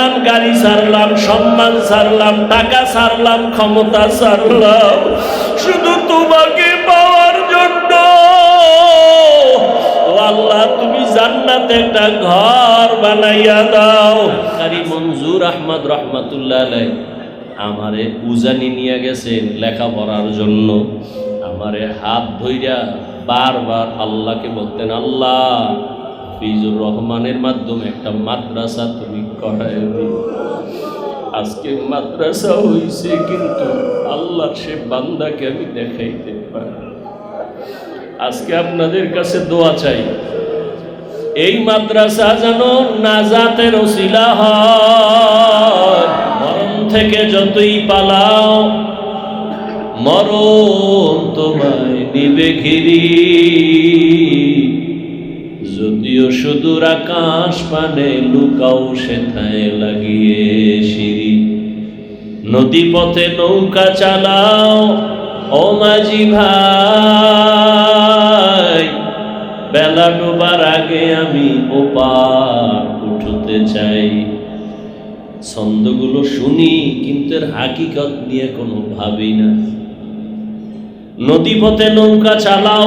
ছাড়লাম গাড়ি ছাড়লাম সম্মান ছাড়লাম টাকা ছাড়লাম ক্ষমতা ছাড়লাম শুধু তোমাকে পাওয়ার জন্য। আল্লাহ, তুমি জান্নাতে একটা ঘর বানাইয়া দাও। কারি মঞ্জুর আহমদ রহমাতুল্লাহ আমারে উজানি নিয়ে গেছেন লেখাপড়ার জন্য। আমারে হাত ধইরা বারবার আল্লাহকে বলতেন, আল্লাহ, ফিজুর রহমানের মাধ্যমে একটা মাদ্রাসা তুমি করায় আজকে মাদ্রাসা হইছে কিন্তু আল্লাহ সে বান্দাকে আমি দেখাইতে পারি। আজকে আপনাদের কাছে দোয়া চাই। এই মাদ্রাসা যেন নাজাতের ওসিলা মরণ থেকে যতই পালাও, মরণ তোমায় নিবে ঘিরি। যদিও সুদূর আকাশ পানে লুকাও সেথায় লাগিয়ে সিঁড়ি। নদী পথে নৌকা চালাও, ও মাঝি ভাই। বেলা ডোবার আগে আমি ওপার উঠতে চাই। ছন্দগুলো শুনি, কিন্তু এর হাকিকত নিয়ে কোনো ভাবি না। নদী পথে নৌকা চালাও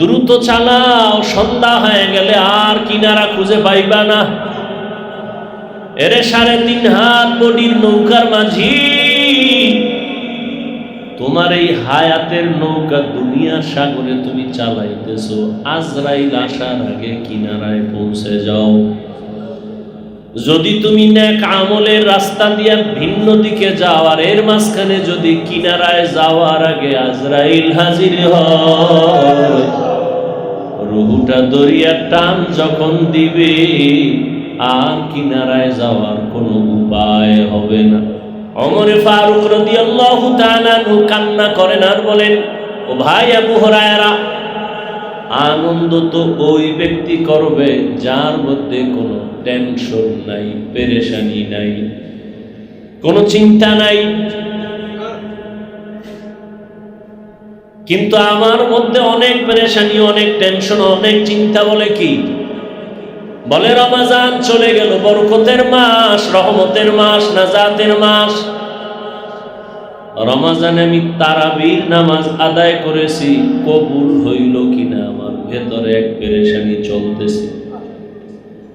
দ্রুত চালাও, সন্ধ্যা হয়ে গেলে আর কিনারা খুঁজে পাইবা না। এরে সাড়ে তিন হাত বডির নৌকার মাঝি, তোমার এই হায়াতের নৌকা দুনিয়ার সাগরে তুমি চালাইতেছো, আজরাইল আসার আগে কিনারায় পৌঁছে যাও। যদি তুমি নেক আমলের রাস্তা দিয়া ভিন্ন দিকে যাও, আর এর মাঝখানে যদি কিনারায় যাওয়ার আগে আজরাইল হাজির হয় রুহুটা দরিয়ার টান যখন দিবে, আর কিনারায় যাওয়ার কোনো উপায় হবে না। অমরে ফারুক রাদিয়াল্লাহু তাআলা নু কান্না করেন আর বলেন, ও ভাই আবু হুরায়রা, আনন্দ তো ওই ব্যক্তি করবে যার মধ্যে কোনো টেনশন নাই, পেরেশানি নাই, কোনো চিন্তা নাই। কিন্তু আমার মধ্যে অনেক পেরেশানি, অনেক টেনশন অনেক চিন্তা বলে কি? বলে রমাজান চলে গেল, বরকতের মাস, রহমতের মাস, নাজাতের মাস। রমাজানে আমি তারাবির নামাজ আদায় করেছি, কবুল হইল কিনা আমার ভেতরে এক পেরেশানি চলতেছে।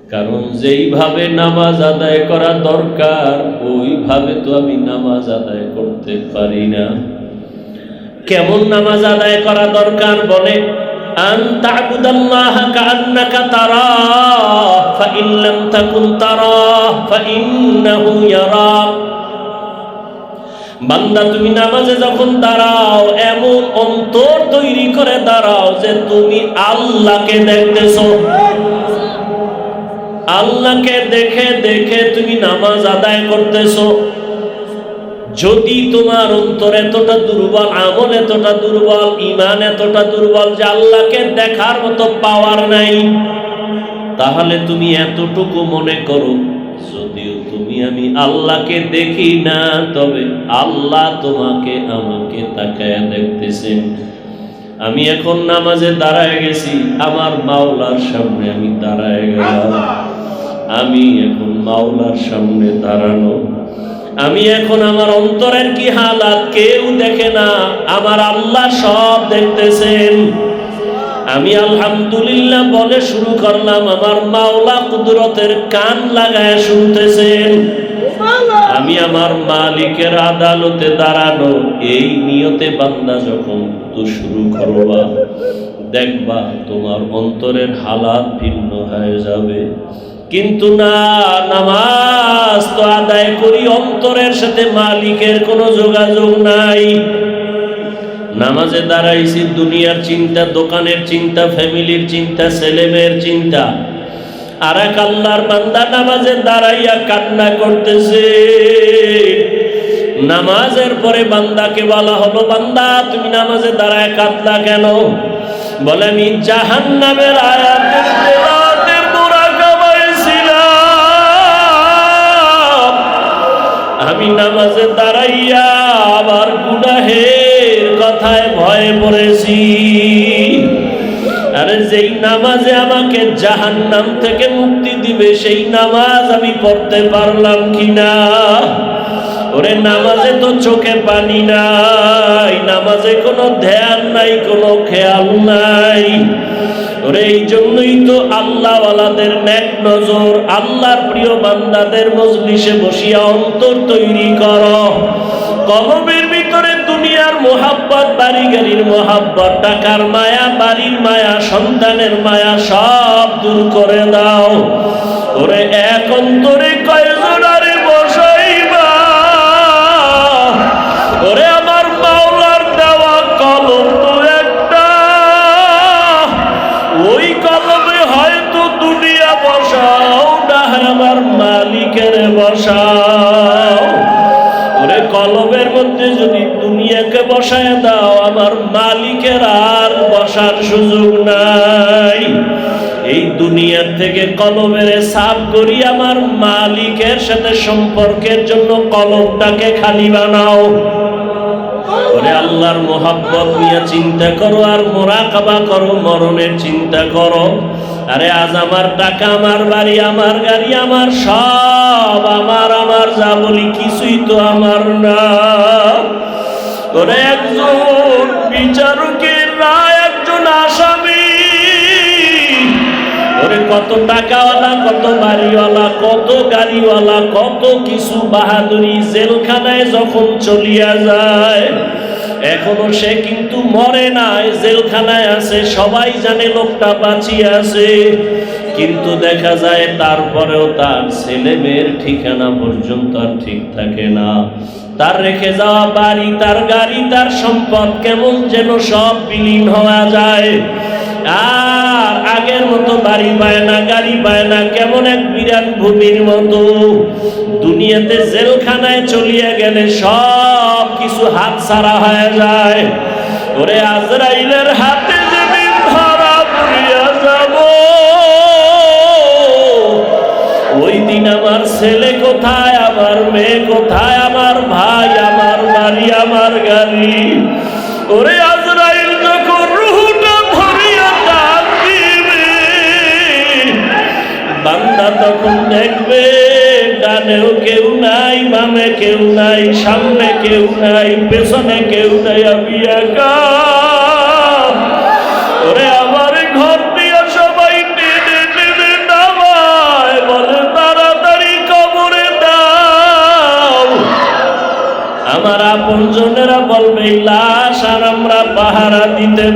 কারণ যেইভাবে নামাজ আদায় করা দরকার, ওইভাবে তো আমি নামাজ আদায় করতে পারি না। কেমন নামাজ আদায় করা দরকার বলে? বান্দা, তুমি নামাজে যখন দাঁড়াও, এমন অন্তর তৈরি করে দাঁড়াও যে তুমি আল্লাহকে দেখতেছ। আল্লাহকে দেখে দেখে তুমি নামাজ আদায় করতেছো। যদি তোমার অন্তর এতটা দুর্বল, আমল এতটা দুর্বল ইমান এতটা দুর্বল যে আল্লাহকে দেখার মতো পাওয়ার নাই, তাহলে তুমি এতটুকু মনে করো, যদিও তুমি আমি আল্লাহকে দেখি না, তবে আল্লাহ তোমাকে আমাকে তাকায় দেখতেছেন আমি এখন নামাজে দাঁড়ায় গেছি, আমার মাওলার সামনে আমি দাঁড়ায় গেলাম। আমি এখন মাওলার সামনে দাঁড়ানো আমি এখন আমার অন্তরের কি হালাত কেউ দেখে না, আমার আল্লাহ সব দেখতেছেন। আমি আলহামদুলিল্লাহ বলে শুরু করলাম, আমার মাওলা কুদরতের কান লাগায় শুনতেছেন। আমি আমার মালিকের আদালতে দাঁড়ানো, এই নিয়তে বান্দা যখন তো শুরু করবা, দেখবা তোমার অন্তরের হালাত ভিন্ন হয়ে যাবে। কিন্তু না, নামাজ তো আদায় করি, অন্তরের সাথে মালিকের কোনো যোগাযোগ নাই। নামাজে দাঁড়াইছি, দুনিয়ার চিন্তা, দোকানের চিন্তা, ফ্যামিলির চিন্তা, ছেলেমেয়ের চিন্তা। আর এক আল্লাহর বান্দা নামাজে দাঁড়াইয়া কান্না করতেছে। নামাজের পরে বান্দাকে বলা হলো, বান্দা, তুমি নামাজে দাঁড়ায় কাঁদলা কেন? বলে, আমি জাহান নামের আয়াতের আমি নামাজে দাঁড়াইয়া আবার গুনাহের কথায় ভয়ে পড়েছি। আরে যেই নামাজে আমাকে জাহান্নাম থেকে মুক্তি দিবে, সেই নামাজ আমি পড়তে পারলাম কিনা? ওরে নামাজে তো চোখে পানি নাই, নামাজে কোনো ধ্যান নাই, কোনো খেয়াল নাই। ওরে, এই জন্যই তো আল্লাহওয়ালাদের ন্যাক নজর, আল্লাহর প্রিয় বান্দাদের মজলিসে বসিয়া অন্তর তৈরি কর। কলমের ভিতরে দুনিয়ার মোহাব্বত বাড়ি গাড়ির মোহাব্বত, টাকার মায়া, বাড়ির মায়া, সন্তানের মায়া সব দূর করে দাও। ওরে, এক অন্তরে কয়জনারে বসাইবা মালিকের বসাও। ওরে কলমের মধ্যে যদি দুনিয়াকে বসায় দাও, আমার মালিকের আর বসার সুযোগ নাই। এই দুনিয়ার থেকে কলমের সাফ করি, আমার মালিকের সাথে সম্পর্কের জন্য কলমটাকে খালি বানাও। ওরে আল্লাহর মোহাব্বত নিয়ে চিন্তা করো আর মোরাকাবা করো, মরণের চিন্তা করো। আরে আজ আমার টাকা আমার বাড়ি, আমার গাড়ি, আমার সব, আমার আমার যা বলি কিছুই তো আমার না। ওরে একজন বিচারকের রায়, একজন আসামি। কত টাকাওয়ালা, কত বাড়িওয়ালা, কত গাড়িওয়ালা, কত কিছু বাহাদুরি জেলখানায় যখন চলিয়া যায় এখনও সে কিন্তু মরে নাই জেলখানায় আছে সবাই জানে লোকটা বাঁচিয়ে আছে। কিন্তু দেখা যায় তারপরেও তার ছেলে মেয়ের ঠিকানা পর্যন্ত আর ঠিক থাকে না। তার রেখে যাওয়া বাড়ি, তার গাড়ি, তার সম্পদ কেমন যেন সব বিলীন হওয়া যায়। আর আগের মতো বাড়ি পায় না, গাড়ি পায় না, কেমন এক বিরাট ভূমির মতো। দুনিয়াতে জেলখানায় চলিয়ে গেলে সব কিছু হাত ছাড়া হয়ে যায়। ওরে আজরাইলের হাতে আমার ছেলে কোথায়? আমার মেয়ে কোথায়? আমার ভাই, আমার বাড়ি, আমার গাড়ি। ওরে আজরাইল, যখন রুহুটা ধরিয়া ডাক দিবে, বান্দা তখন দেখবে, ডানেও কেউ নাই, বামে কেউ নাই, সামনে কেউ নাই, পেছনে কেউ নাই। আমি একা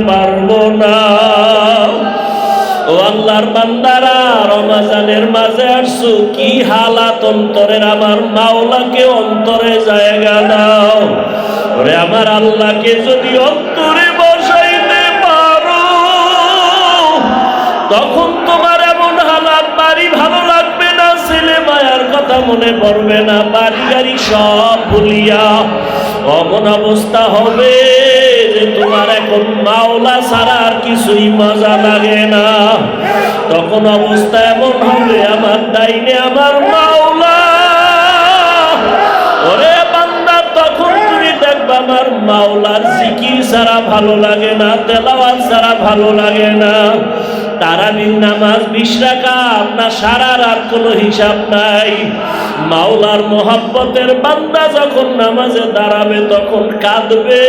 পারব না। ও আল্লাহর বান্দারা, রমাজানের মাঝে আসছো, কি হালাত অন্তরের? আমার মাওলাকে অন্তরে জায়গা দাও। ওরে আমার আল্লাহকে যদি অন্তরে বসাইতে পারো, তখন তোমার এমন হালাত বাড়ি ভালো লাগবে না, ছেলে মায়ার কথা মনে পড়বে না, বাড়ি গাড়ি সব ভুলিয়া অমন অবস্থা হবে। তোমার এখন মাওলা ছাড়া আর কিছুই মজা লাগে না। তখন অবস্থা এমন হবে, আমার ডাইনে আমার মাওলা। ওরে বান্দা, তখন তুমি দেখবা আমার মাওলার জিকির ছাড়া ভালো লাগে না, তেলাওয়াত ছাড়া ভালো লাগে না। তারাবির নামাজ বিশ রাখা আপনার সারা রাত কোনো হিসাব নাই। মাওলার মোহাব্বতের বান্দা যখন নামাজে দাঁড়াবে, তখন কাঁদবে।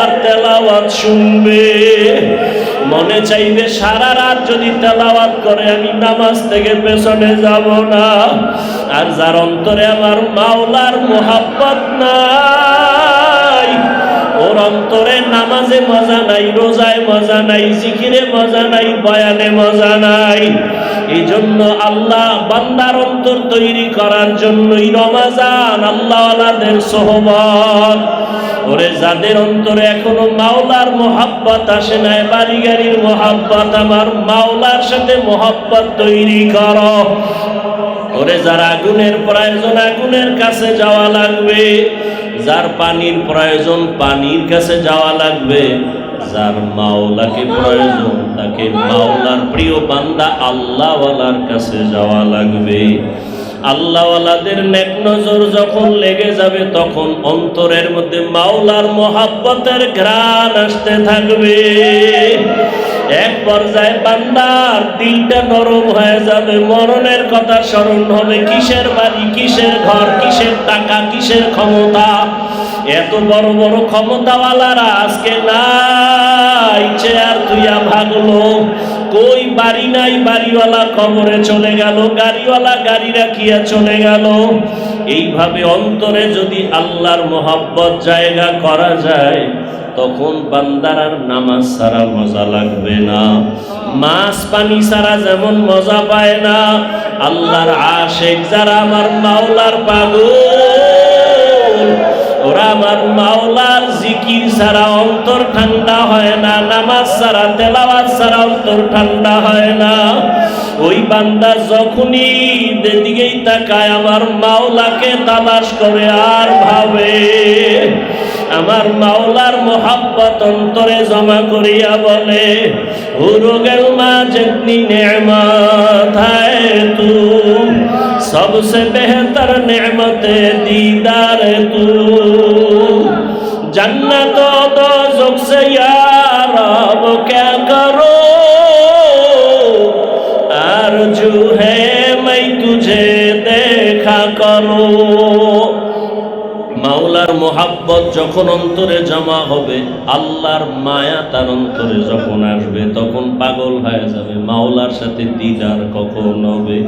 আর তেলাওয়াত শুনবে। মনে চাইবে সারা রাত যদি তেলাওয়াত করে, আমি নামাজ থেকে পেছনে যাব না। আর যার অন্তরে আমার মাওলার মোহাব্বত নাই, ওর অন্তরে নামাজে মজা নাই, রোজায় মজা নাই, জিকিরে মজা নাই, বয়ানে মজা নাই। এই জন্য আল্লাহ বান্দার অন্তর তৈরি করার জন্যই রমাজান আল্লাহওয়ালাদের সোহবত। ওরে যাদের অন্তরে এখনও মাওলার মোহাব্বত আসে নাই বাড়ি গাড়ির মোহাব্বত, আমার মাওলার সাথে মোহাব্বত তৈরি করো। ওরে যার আগুনের প্রয়োজন, আগুনের কাছে যাওয়া লাগবে, যার পানির প্রয়োজন, পানির কাছে যাওয়া লাগবে, যার মাওলাকে প্রয়োজন, তাকে মাওলার প্রিয় বান্দা আল্লাহওয়ালার কাছে যাওয়া লাগবে। আল্লাহওয়ালাদের নেক নজর যখন লেগে যাবে, তখন অন্তরের মধ্যে মাওলার মোহাব্বতের ঘ্রাণ আসতে থাকবে। এক পর্যায়ে বান্দার দিলটা নরম হয়ে যাবে, মরণের কথা স্মরণ হবে, কিসের বাড়ি, কিসের ঘর, কিসের টাকা, কিসের ক্ষমতা? এত বড় বড় ক্ষমতাওয়ালারা আজকে নাই চেয়ার তুইয়া ভাগলো। বাড়ি নাই, বাড়িওয়ালা কবরে চলে গেল, গাড়িওয়ালা গাড়ি রাখিয়া চলে গেল। এইভাবে অন্তরে যদি আল্লাহর মোহাব্বত জায়গা করা যায়, তখন বান্দার আর নামাজ ছাড়া মজা লাগবে না। মাছ পানি ছাড়া যেমন মজা পায় না, আল্লাহর আশেক যারা আমার মাওলার পাগল। আমার মাওলার জিকির ছাড়া অন্তর ঠান্ডা হয় না, নামাজ ছাড়া, তেলাওয়াত ছাড়া অন্তর ঠান্ডা হয় না। ওই বান্দা যখনই যেদিকেই তাকায়, আমার মাওলাকে তালাশ করে, আর ভাবে, আমার মাওলার মহাব্বত অন্তরে জমা করিয়া বলে হুরুগেল মা যেতনি নেমা থায় তু? سب سے بہتر نعمت دیدار تو جنت و دوزخ سے یا رب کیا کرو آرجو ہے میں تجھے دیکھا کروں মাওলার মোহাব্বত যখন অন্তরে জমা হবে, আল্লাহর মায়া তার অন্তরে যখন আসবে, তখন পাগল হয়ে যাবে, মাওলার সাথে দিদার কখন হবে,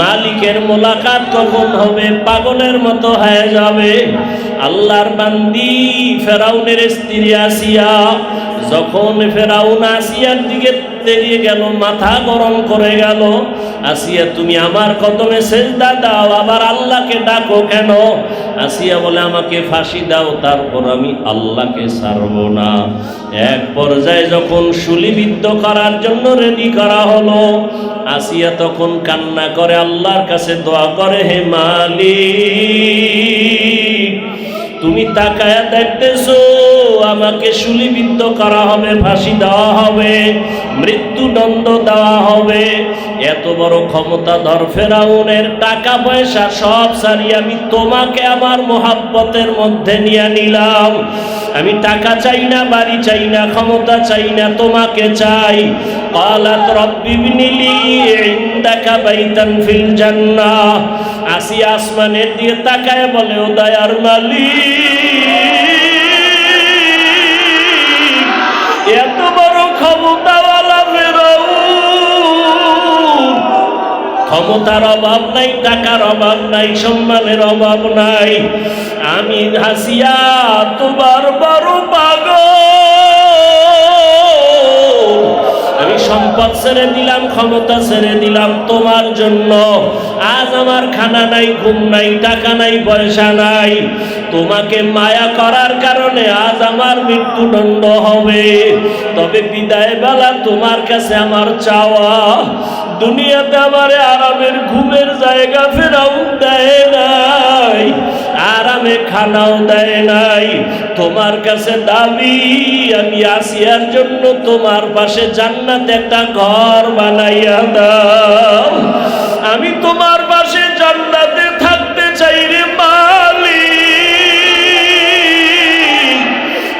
মালিকের মোলাকাত কখন হবে, পাগলের মতো হয়ে যাবে। আল্লাহর বান্দি ফেরাউনের স্ত্রী আসিয়া, যখন ফেরাউন আসিয়ার দিকে তেরিয়ে গেল, মাথা গরম করে গেল। আসিয়া, তুমি আমার কদমে সেজদা দাও, আবার আল্লাহকে ডাকো কেন? আসিয়া বলে, আমাকে ফাঁসি দাও, তারপর আমি আল্লাহকে ছাড়ব না। এক পর্যায়ে যখন শুলিবিদ্ধ করার জন্য রেডি করা হলো, আসিয়া তখন কান্না করে, আল্লাহর কাছে দোয়া করে, হে মালিক তুমি তাকায়া দেখতেছো আমাকে শুলিবিদ্ধ করা হবে ফাঁসি দেওয়া হবে মৃত্যুদণ্ড দেওয়া হবে এত বড় ক্ষমতা ধর ফেরাউনের টাকা পয়সা সব সারি আমি তোমাকে আমার মোহাব্বতের মধ্যে নিয়ে নিলাম আমি টাকা চাই না বাড়ি চাই না ক্ষমতা চাই না তোমাকে চাই قالت رب ابن لي عندك بيتا في الجنة আসি আসমানের দিয়ে তাকায় বলে, ও দয়ার মালিক, এত বড় ক্ষমতাওয়ালা ফেরাউন। ক্ষমতার অভাব নাই, টাকার অভাব নাই, সম্মানের অভাব নাই। আমি হাসিয়া, তোমার বড় সম্পদ ছেড়ে দিলাম, ক্ষমতা ছেড়ে দিলাম তোমার জন্য। আজ আমার খানা নাই, ঘুম নাই, টাকা নাই, পয়সা নাই। তোমাকে মায়া করার কারণে আজ আমার মৃত্যুদণ্ড হবে। তবে বিদায় বেলা তোমার কাছে আমার চাওয়া। দুনিয়াতে আমার আরামের ঘুমের জায়গা ফেরাও দেয় নাই, আরামে খানাও দেয় নাই। তোমার কাছে দাবি, আমি আসিয়ার জন্য তোমার পাশে জান্নাতে একটা ঘর বানাইয়া দাও। আমি তোমার পাশে জান্নাতে থাকতে চাই রে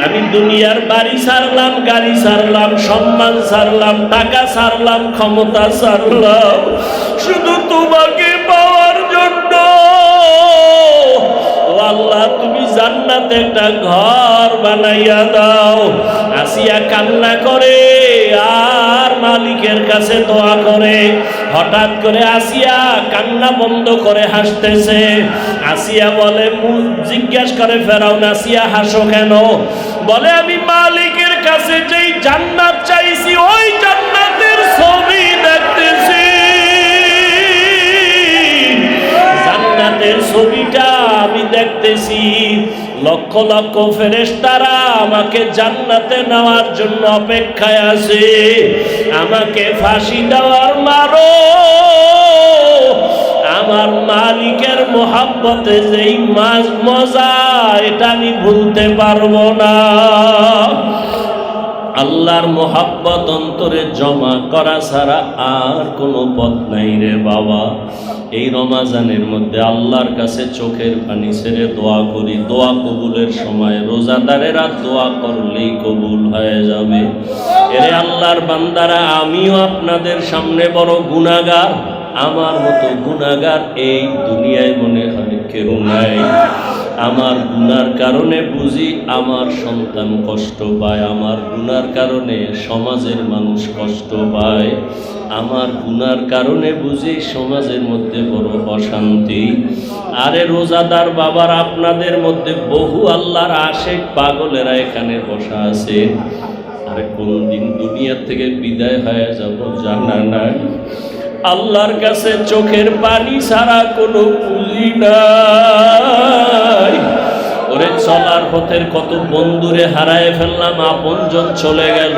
আমি দুনিয়ার বাড়ি ছাড়লাম গাড়ি ছাড়লাম সম্মান ছাড়লাম টাকা ছাড়লাম ক্ষমতা ছাড়লাম শুধু তোমাকে পাওয়ার জন্য। আল্লাহ, তুমি জান্নাতে একটা ঘর বানাইয়া দাও। আসিয়া কান্না করে, আর মালিকের কাছে দোয়া করে। হঠাৎ করে আসিয়া কান্না বন্ধ করে হাসতেছে। আসিয়া বলে জিজ্ঞাসা করে ফেরাও আসিয়া হাসো কেন? বলে, আমি মালিকের কাছে যেই জান্নাত চাইছি, ওই জান্নাতের ছবি দেখতেছি। জান্নাতের ছবিটা আমি দেখতেছি। লক্ষ লক্ষ ফেরেস্তারা আমাকে জান্নাতে নেওয়ার জন্য অপেক্ষায় আছে। আমাকে ফাঁসি দেওয়ার মারো। আমার মালিকের মোহাব্বতে যেই মাছ মজা, এটা আমি ভুলতে পারব না। আল্লাহর মোহাব্বত অন্তরে জমা করা ছাড়া আর কোনো পথ নাই রে বাবা। এই রমাজানের মধ্যে আল্লাহর কাছে চোখের পানি ছেড়ে দোয়া করি। দোয়া কবুলের সময় রোজাদারেরা দোয়া করলেই কবুল হয়ে যাবে। এরে আল্লাহর বান্দারা, আমিও আপনাদের সামনে বড় গুণাগার আমার মতো গুণাগার এই দুনিয়ায় মনে হয় কেউ নাই। আমার গুনার কারণে বুঝি আমার সন্তান কষ্ট পায়, আমার গুনার কারণে সমাজের মানুষ কষ্ট পায়। আমার গুনার কারণে বুঝি সমাজের মধ্যে বড় অশান্তি। আরে রোজাদার বাবার আপনাদের মধ্যে বহু আল্লাহর আশেক পাগলেরা এখানে বসা আছে। আরে কোন দিন দুনিয়া থেকে বিদায় হয়ে যাব জানা নাই। আল্লাহর কাছে চোখের পানি ছাড়া কোনো পুঁজি নাই। ওরে চলার পথের কত বন্ধুরে হারায় ফেললাম, আপনজন চলে গেল।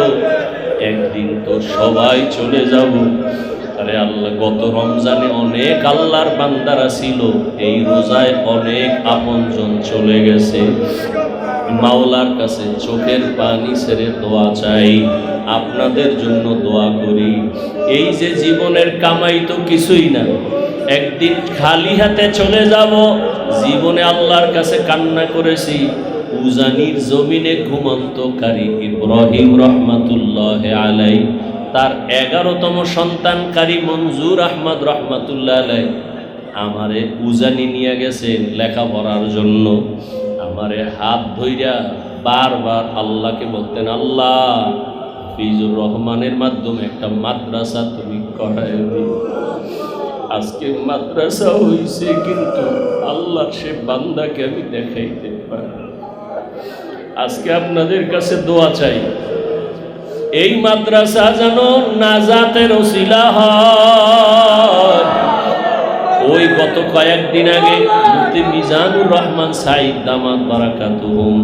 একদিন তো সবাই চলে যাব। আরে আল্লাহ, গত রমজানে অনেক আল্লাহর বান্দারা ছিল, এই রোজায় অনেক আপনজন চলে গেছে। মাওলার কাছে চোখের পানি ছেড়ে দোয়া চাই, আপনাদের জন্য দোয়া করি। এই যে জীবনের কামাই তো কিছুই না, একদিন খালি হাতে চলে যাব, জীবনে আল্লাহর কাছে কান্না করেছি, উজানির জমিনে ঘুমন্তকারী ইব্রাহিম রহমাতুল্লাহ আলাই, তার এগারোতম সন্তানকারী মঞ্জুর আহমদ রহমাতুল্লাহ আলাই, আমারে উজানি নিয়ে গেছেন লেখাপড়ার জন্য। আমারে হাত ধইরা বারবার আল্লাহকে বলতেন, আল্লাহ, ফিজুর রহমানের মাধ্যমে একটা মাদ্রাসা তুমি দিও আজকে মাদ্রাসা হইছে কিন্তু আল্লাহ সে বান্দাকে আমি দেখাইতে পারি আজকে আপনাদের কাছে দোয়া চাই, এই মাদ্রাসা যেন নাজাতের ওসিলা হয়। ওই গত কয়েকদিন আগে মুফতি মিজানুর রহমান সাইদ দামাত বারাকাতুহুম,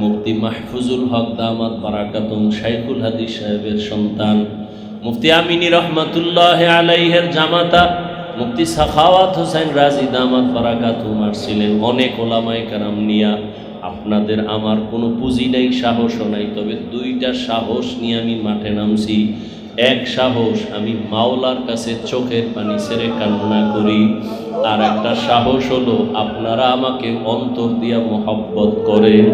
মুফতি মাহফুজুল হক দামাত বারাকাতুম, শাইখুল হাদিস সাহেবের সন্তান, মুফতি আমিনী রহমাতুল্লাহ আলাইহের জামাতা, মুফতি সাখাওয়াত হোসেন রাজি দামাত বারাকাতুম আসছিলেন। অনেক ওলামাই কারাম নিয়া, আপনাদের আমার কোনো পুঁজি নাই, সাহসও নাই, তবে দুইটা সাহস নিয়ে আমি মাঠে নামছি। এক সাহস আমি মাওলার কাছে চোখের পানি ছেড়ে কান্না করি। আর একটা সাহস হলো আপনারা আমাকে অন্তর দিয়া মোহাব্বত করেন।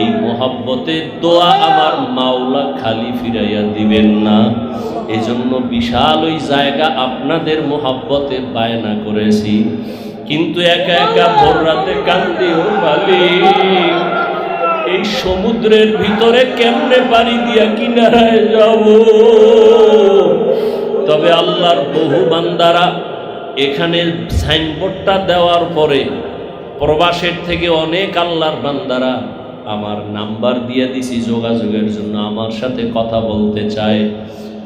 এই মোহাব্বতের দোয়া আমার মাওলা খালি ফিরাইয়া দিবেন না। এজন্য বিশাল ওই জায়গা আপনাদের মোহাব্বতে বায়না করেছি। কিন্তু একা একা ভোর রাতে কান্দি ও মালিক, এই সমুদ্রের ভিতরে কেমনে পাড়ি দিয়া কিনারায় যাব? তবে আল্লাহর বহু বান্দারা এখানে সাইনবোর্ডটা দেওয়ার পরে প্রবাসের থেকে অনেক আল্লাহর বান্দারা আমার নাম্বার দিয়ে দিছি যোগাযোগের জন্য, আমার সাথে কথা বলতে চায়।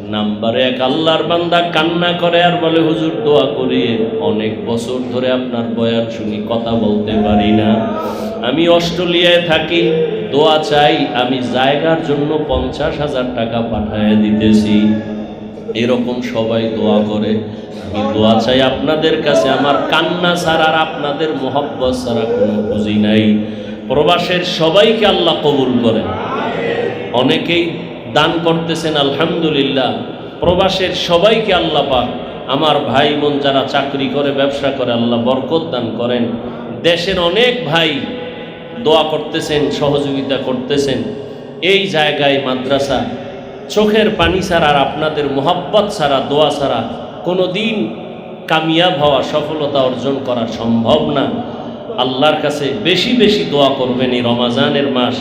নাম্বারে এক আল্লাহর বান্দা কান্না করে আর বলে, হুজুর, দোয়া করি, অনেক বছর ধরে আপনার বয়ান শুনি, কথা বলতে পারি না। আমি অস্ট্রেলিয়ায় থাকি, দোয়া চাই, আমি জায়গার জন্য পঞ্চাশ হাজার টাকা পাঠায় দিতেছি। এরকম সবাই দোয়া করে। আমি দোয়া চাই আপনাদের কাছে। আমার কান্না ছাড়া আর আপনাদের মোহব্বত ছাড়া কোনো পুঁজি নাই। প্রবাসের সবাইকে আল্লাহ কবুল করেন। অনেকেই দান করতেছেন, আলহামদুলিল্লাহ। প্রবাসের সবাইকে আল্লাহ পাক। আমার ভাই বোন যারা চাকরি করে, ব্যবসা করে, আল্লাহ বরকত দান করেন। দেশের অনেক ভাই দোয়া করতেছেন, সহযোগিতা করতেছেন। এই জায়গায় মাদ্রাসা চোখের পানি ছাড়া আর আপনাদের মোহাব্বত ছাড়া, দোয়া ছাড়া কোনো দিন কামিয়াব হওয়া, সফলতা অর্জন করা সম্ভব না। আল্লাহর কাছে বেশি বেশি দোয়া করবেন এই রমাজানের মাস।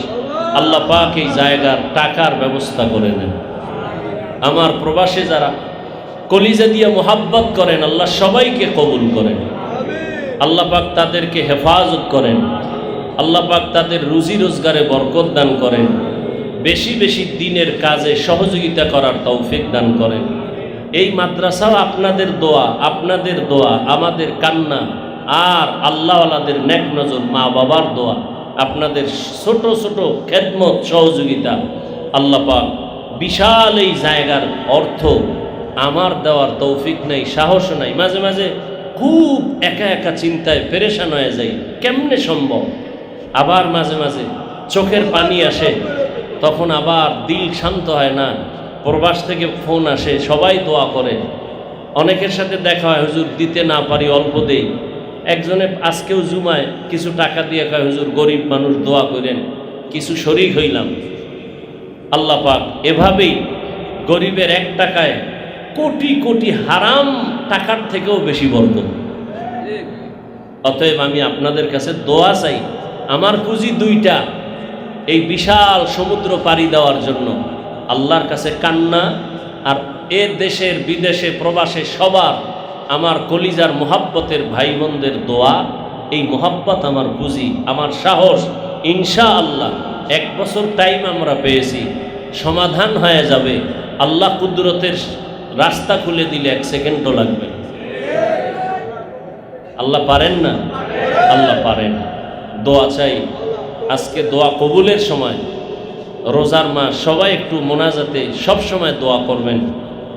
আল্লাহ পাক এই জায়গার টাকার ব্যবস্থা করে নেন আমার প্রবাসে যারা কলিজা দিয়ে মোহাব্বত করেন, আল্লাহ সবাইকে কবুল করেন। আল্লাহ পাক তাদেরকে হেফাজত করেন। আল্লাহ পাক তাদের রুজি রোজগারে বরকত দান করেন। বেশি বেশি দিনের কাজে সহযোগিতা করার তৌফিক দান করেন। এই মাদ্রাসাও আপনাদের দোয়া আপনাদের দোয়া, আমাদের কান্না আর আল্লাহওয়ালাদের নেক নজর মা বাবার দোয়া, আপনাদের ছোট ছোট খেদমত, সহযোগিতা, আল্লাহ পাক বিশাল এই জায়গার অর্থ আমার দেওয়ার তৌফিক নাই, সাহস নাই। মাঝে মাঝে খুব একা একা চিন্তায় পেরেশান হয়ে যাই, কেমনে সম্ভব? আবার মাঝে মাঝে চোখের পানি আসে তখন আবার দিল শান্ত হয় না, প্রবাস থেকে ফোন আসে, সবাই দোয়া করে। অনেকের সাথে দেখা হয়, হুজুর দিতে না পারি, অল্প দেই। একজনে আজকেও জুমায়, কিছু টাকা দিয়ে কয়, হুজুর গরিব মানুষ দোয়া করেন, কিছু শরিক হইলাম। আল্লাহ পাক এভাবেই গরিবের এক টাকায় কোটি কোটি হারাম টাকার থেকেও বেশি বরকত। অতএব আমি আপনাদের কাছে দোয়া চাই, আমার পুঁজি দুইটা এই বিশাল সমুদ্র পাড়ি দেওয়ার জন্য আল্লাহর কাছে কান্না আর এ দেশের বিদেশে প্রবাসে সবার আমার কলিজার মোহাব্বতের ভাই বোনদের দোয়া, এই মোহাব্বত আমার বুঝি, আমার সাহস ইনশা আল্লাহ এক বছর টাইম আমরা পেয়েছি, সমাধান হয়ে যাবে। আল্লাহ কুদরতের রাস্তা খুলে দিলে এক সেকেন্ডও লাগবে। আল্লাহ পারেন না? আল্লাহ পারেন। দোয়া চাই আজকে দোয়া কবুলের সময়, রোজার মাস, সবাই একটু মোনাজাতে সব সময় দোয়া করবেন।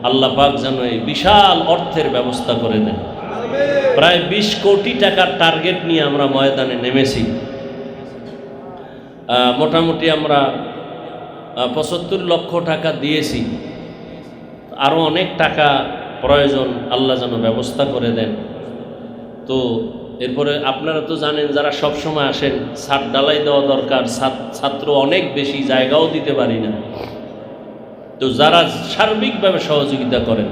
আল্লাহ পাক যেন এই বিশাল অর্থের ব্যবস্থা করে দেন। প্রায় বিশ কোটি টাকার টার্গেট নিয়ে আমরা ময়দানে নেমেছি। মোটামুটি আমরা পঁচাত্তর লক্ষ টাকা দিয়েছি। আরও অনেক টাকা প্রয়োজন আল্লাহ যেন ব্যবস্থা করে দেন। তো এরপরে আপনারা তো জানেন যারা সব সময় আসেন, ছাদ ডালাই দেওয়া দরকার ছাত্র অনেক বেশি, জায়গাও দিতে পারি না। তো যারা সার্বিকভাবে সহযোগিতা করেন,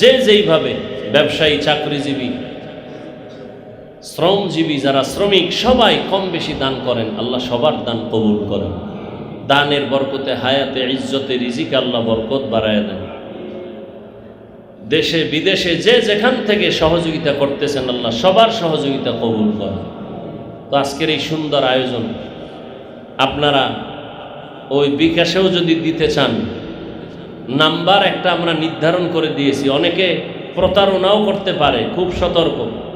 যে যেইভাবে ব্যবসায়ী, চাকরিজীবী, শ্রমজীবী, যারা শ্রমিক, সবাই কম বেশি দান করেন, আল্লাহ সবার দান কবুল করেন। দানের বরকতে, হায়াতে, ইজ্জতে, রিজিকে আল্লাহ বরকত বাড়ায় দেন। দেশে, বিদেশে যে যেখান থেকে সহযোগিতা করতেছেন আল্লাহ, সবার সহযোগিতা কবুল করেন। তো আজকের এই সুন্দর আয়োজন, আপনারা ওই বিকাশেও যদি দিতে চান, নাম্বার একটা আমরা নির্ধারণ করে দিয়েছি। অনেকে প্রতারণাও করতে পারে, খুব সতর্ক।